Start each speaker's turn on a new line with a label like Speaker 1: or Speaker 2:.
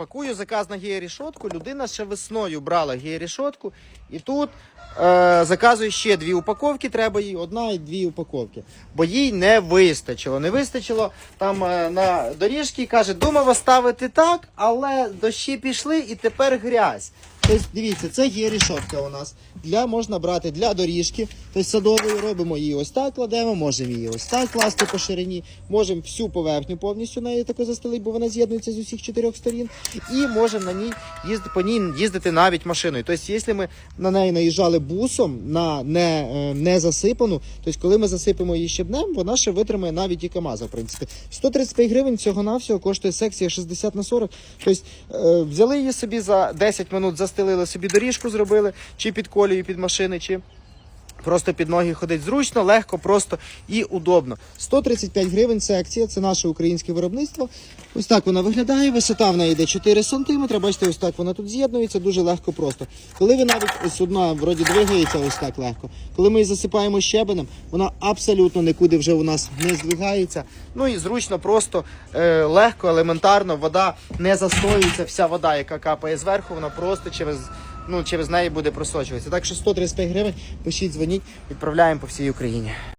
Speaker 1: Пакую заказ на гієрішотку. Людина ще весною брала гієрішотку. І тут е, заказує ще дві упаковки. Треба їй одна і дві упаковки. Бо їй не вистачило. Не вистачило там е, на доріжці. Каже, думав оставити так, але дощі пішли і тепер грязь. Тобто, дивіться, це є рішотка у нас. Для, можна брати для доріжки. Тобто садової робимо її ось так кладемо, можемо її ось так класти по ширині, можемо всю поверхню повністю нею таку застелити, бо вона з'єднується з усіх чотирьох сторін. І можемо на ній їздити, по ній їздити навіть машиною. Тобто, якщо ми на неї наїжджали бусом на не, е, не засипану, тобто коли ми засипемо її щебнем, вона ще витримає навіть і КАМАЗа, в принципі. 135 гривень цього навсього коштує секція 60 на 40. Тобто е, взяли її собі за 10 минут, застелили собі доріжку, зробили, чи під колію, під машини, чи Просто під ноги ходить зручно, легко, просто і удобно. 135 гривень секція, це наше українське виробництво. Ось так вона виглядає. Висота в неї йде 4 см. Бачите, ось так вона тут з'єднується, дуже легко просто. Коли ви навіть ось одна вроді двигається ось так легко. Коли ми її засипаємо щебенем, вона абсолютно нікуди вже у нас не здвигається. Ну і зручно, просто е, легко, елементарно. Вода не застоюється. Вся вода, яка капає зверху, вона просто через ну, через неї буде просочуватися. Так що 135 гривень, пишіть, дзвоніть, відправляємо по всій Україні.